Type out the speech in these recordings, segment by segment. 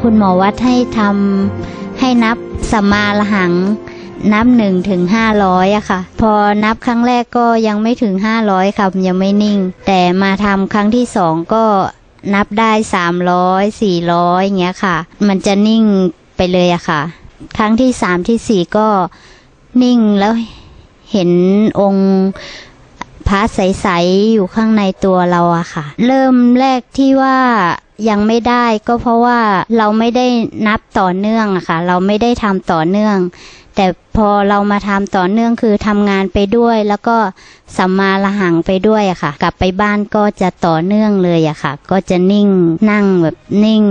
คุณหมอวัดให้ทำให้นับสัมมาละหัง นับหนึ่งถึงห้าร้อยอะค่ะ พอนับครั้งแรกก็ยังไม่ถึงห้าร้อยค่ะยังไม่นิ่ง แต่มาทำครั้งที่สองก็นับได้สามร้อยสี่ร้อยอย่างเงี้ยค่ะ มันจะนิ่งไปเลยอะค่ะ ครั้งที่สามที่สี่ก็นิ่งแล้วเห็นองค์ พระใสๆอยู่ข้างในตัวเราอะค่ะ เริ่มแรกที่ว่ายังไม่ได้ก็เพราะว่าเราไม่ได้นับต่อเนื่องอะค่ะ เราไม่ได้ทำต่อเนื่อง แต่พอเรามาทำต่อเนื่องคือทำงานไปด้วย แล้วก็สัมมาละหังไปด้วยอะค่ะ กลับไปบ้านก็จะต่อเนื่องเลยอะค่ะ ก็จะนิ่งนั่งแบบนิ่ง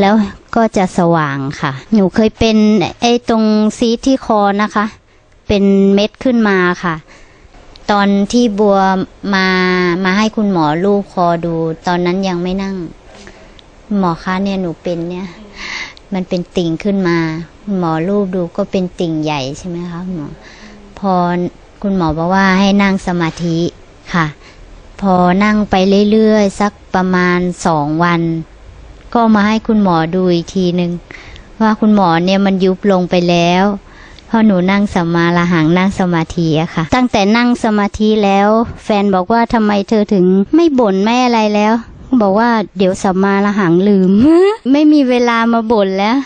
แล้วก็จะสว่างค่ะ หนูเคยเป็นไอ้ตรงซีทที่คอนะคะ เป็นเม็ดขึ้นมาค่ะ ตอนที่บัวมามาให้คุณหมอลูกคอดู ตอนนั้นยังไม่นั่ง หมอคะเนี่ยหนูเป็นเนี่ย มันเป็นติ่งขึ้นมา หมอรูปดูก็เป็นติ่งใหญ่ใช่ไหมคะหมอพอคุณหมอบอกว่าให้นั่งสมาธิค่ะ พอนั่งไปเรื่อยๆสักประมาณสองวัน ก็มาให้คุณหมอดูอีกทีหนึ่งว่าคุณหมอเนี่ยมันยุบลงไปแล้ว พอหนูนั่งสมาละหังนั่งสมาธิอะค่ะ ตั้งแต่นั่งสมาธิแล้ว แฟนบอกว่าทำไมเธอถึงไม่บ่นไม่อะไรแล้ว บอกว่าเดี๋ยวสัมมาละหังลืม ไม่มีเวลามาบ่นแล้ว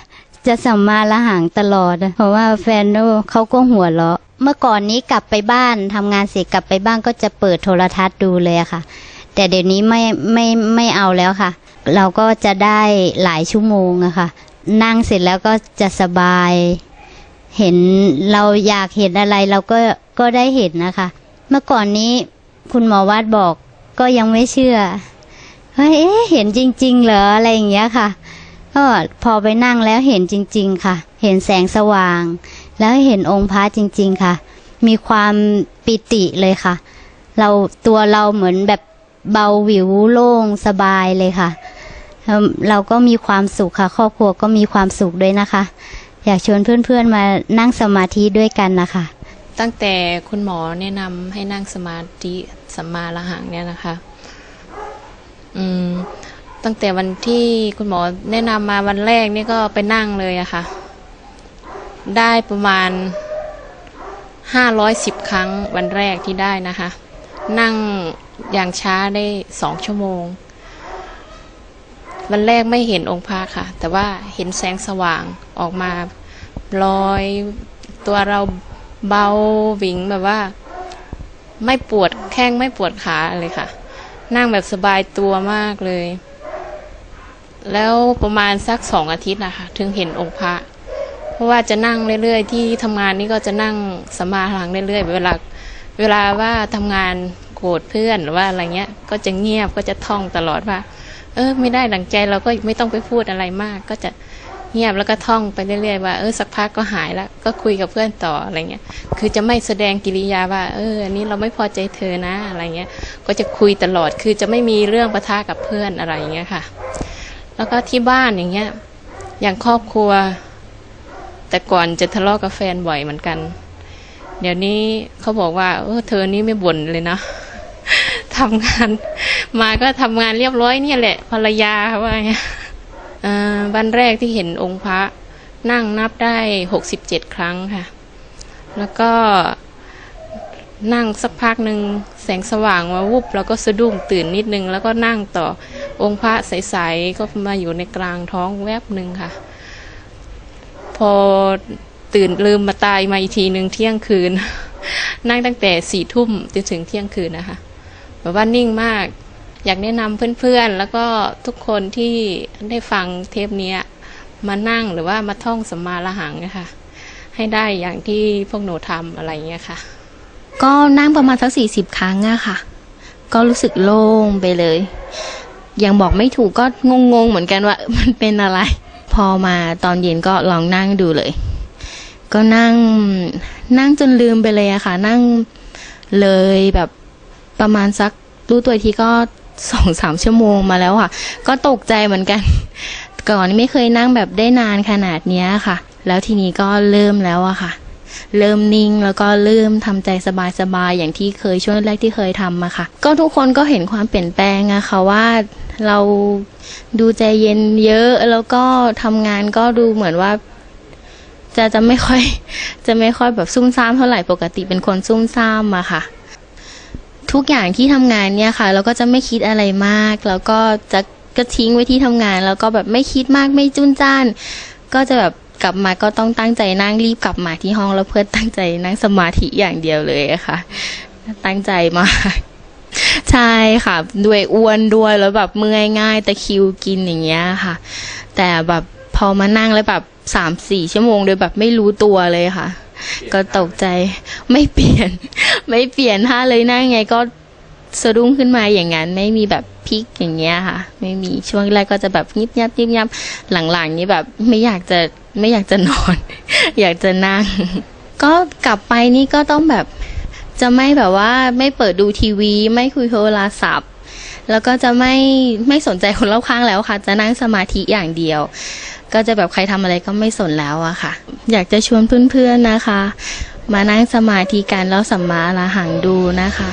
จะสัมมาละหังตลอด เพราะว่าแฟนเขาก็หัวเราะ เมื่อก่อนนี้กลับไปบ้านทำงานเสร็จกลับไปบ้านก็จะเปิดโทรทัศน์ดูเลยอะค่ะ แต่เดี๋ยวนี้ไม่ไม่ไม่เอาแล้วค่ะ เราก็จะได้หลายชั่วโมงอะค่ะ นั่งเสร็จแล้วก็จะสบาย เห็นเราอยากเห็นอะไรเราก็ก็ได้เห็นนะคะ เมื่อก่อนนี้คุณหมอวัดบอกก็ยังไม่เชื่อเฮ้ยเอ๊ะเห็นจริง ๆ เหรออะไรอย่างเงี้ยค่ะ ก็พอไปนั่งแล้วเห็นจริง ๆ ค่ะ เห็นแสงสว่าง แล้วเห็นองค์พระจริง ๆ ค่ะ มีความปิติเลยค่ะ เราตัวเราเหมือนแบบเบาหวิวโล่งสบายเลยค่ะแล้วเราก็มีความสุขค่ะ ครอบครัวก็มีความสุขด้วยนะคะ อยากชวนเพื่อนๆมานั่งสมาธิด้วยกันนะคะ ตั้งแต่คุณหมอแนะนำให้นั่งสมาธิสัมมาละหังเนี่ยนะคะ อืม ตั้งแต่วันที่คุณหมอแนะนำมาวันแรกนี่ก็ไปนั่งเลยอะค่ะ ได้ประมาณห้าร้อยสิบครั้งวันแรกที่ได้นะคะ นั่งอย่างช้าได้สองชั่วโมง วันแรกไม่เห็นองค์พระค่ะ แต่ว่าเห็นแสงสว่างออกมาลอยตัวเราเบาหวิงแบบว่า ไม่ปวดแข้งไม่ปวดขาเลยค่ะ นั่งแบบสบายตัวมากเลย แล้วประมาณสักสองอาทิตย์นะคะถึงเห็นองค์พระเพราะว่าจะนั่งเรื่อยๆ ที่ทำงานนี่ก็จะนั่งสมาหลังเรื่อยๆเวลาเวลาว่าทำงานโกรธเพื่อนหรือว่าอะไรเงี้ย ก็จะเงียบก็จะท่องตลอดว่า เออ ไม่ได้ดังใจเราก็ไม่ต้องไปพูดอะไรมาก ก็จะเงียบแล้วก็ท่องไปเรื่อยๆว่าเออสักพักก็หายแล้วก็คุยกับเพื่อนต่ออะไรเงี้ยคือจะไม่แสดงกิริยาว่า เอออันนี้เราไม่พอใจเธอนะอะไรเงี้ย ก็จะคุยตลอดคือจะไม่มีเรื่องประทะกับเพื่อนอะไรเงี้ยค่ะ แล้วก็ที่บ้านอย่างเงี้ย อย่างครอบครัว แต่ก่อนจะทะเลาะกับแฟนบ่อยเหมือนกัน เดี๋ยวนี้เขาบอกว่า เออเธอนี่ไม่บ่นเลยนะ ทำงาน มาก็ทำงานเรียบร้อยเนี่ยแหละภรรยาเขาว่าไงอ่าวันแรกที่เห็นองค์พระนั่งนับได้หกสิบเจ็ดครั้งค่ะ แล้วก็นั่งสักพักหนึ่งแสงสว่างมาวุบแล้วก็สะดุ้งตื่นนิดนึง แล้วก็นั่งต่อองค์พระใสๆก็มาอยู่ในกลางท้องแวบหนึ่งค่ะ พอตื่นลืมมาตายมาอีกทีหนึ่งเที่ยงคืน นั่งตั้งแต่สี่ทุ่มจนถึงเที่ยงคืนนะคะ แบบว่านิ่งมาก อยากแนะนำเพื่อนๆ แล้วก็ทุกคนที่ได้ฟังเทปนี้มานั่งหรือว่ามาท่องสัมมาละหังนะคะให้ได้อย่างที่พวกหนูทำอะไรเงี้ยค่ะ ก็นั่งประมาณสักสี่สิบครั้งอะค่ะ ก็รู้สึกโล่งไปเลย ยังบอกไม่ถูกก็งงๆเหมือนกันว่ามันเป็นอะไร พอมาตอนเย็นก็ลองนั่งดูเลย ก็นั่งนั่งจนลืมไปเลยอะค่ะ นั่งเลยแบบ ประมาณสักรู้ตัวอีกทีก็สองสามชั่วโมงมาแล้วค่ะ ก็ตกใจเหมือนกัน ก่อนไม่เคยนั่งแบบได้นานขนาดเนี้ยค่ะ แล้วทีนี้ก็เริ่มแล้วอะค่ะ เริ่มนิ่งแล้วก็เริ่มทำใจสบายๆอย่างที่เคยช่วงแรกที่เคยทำอะค่ะ ก็ทุกคนก็เห็นความเปลี่ยนแปลงอะค่ะว่าเราดูใจเย็นเยอะแล้วก็ทำงานก็ดูเหมือนว่าจะจะไม่ค่อย จะไม่ค่อยแบบซุ่มซ่ามเท่าไหร่ปกติเป็นคนซุ่มซ่ามอะค่ะ ทุกอย่างที่ทำงานเนี่ยค่ะ เราก็จะไม่คิดอะไรมาก แล้วก็จะก็ทิ้งไว้ที่ทำงาน แล้วก็แบบไม่คิดมากไม่จุนจ้าน ก็จะแบบกลับมาก็ต้องตั้งใจนั่งรีบกลับมาที่ห้องแล้วเพื่อตั้งใจนั่งสมาธิอย่างเดียวเลยอะค่ะ ตั้งใจมากใช่ค่ะ ด้วยอ้วนด้วยแล้วแบบเมื่อยง่ายตะคริวกินอย่างเงี้ยค่ะ แต่แบบพอมานั่งแล้วแบบสามสี่ชั่วโมงโดยแบบไม่รู้ตัวเลยค่ะ ก็ตกใจไม่เปลี่ยน ไม่เปลี่ยนท่าเลยนั่งไงก็สะดุ้งขึ้นมาอย่างนั้น ไม่มีแบบพลิกอย่างเงี้ยค่ะ ไม่มีช่วงแรกก็จะแบบยิบยับยิบยับหลังๆ นี้แบบไม่อยากจะไม่อยากจะนอน อยากจะนั่ง ก็กลับไปนี่ก็ต้องแบบจะไม่แบบว่าไม่เปิดดูทีวี ไม่คุยโทรศัพท์ แล้วก็จะไม่ไม่สนใจคนรอบข้างแล้วค่ะ จะนั่งสมาธิอย่างเดียว ก็จะแบบใครทำอะไรก็ไม่สนแล้วอะค่ะ อยากจะชวนเพื่อนๆนะคะ มานั่งสมาธิกันแล้วสัมมาอรหังดูนะคะ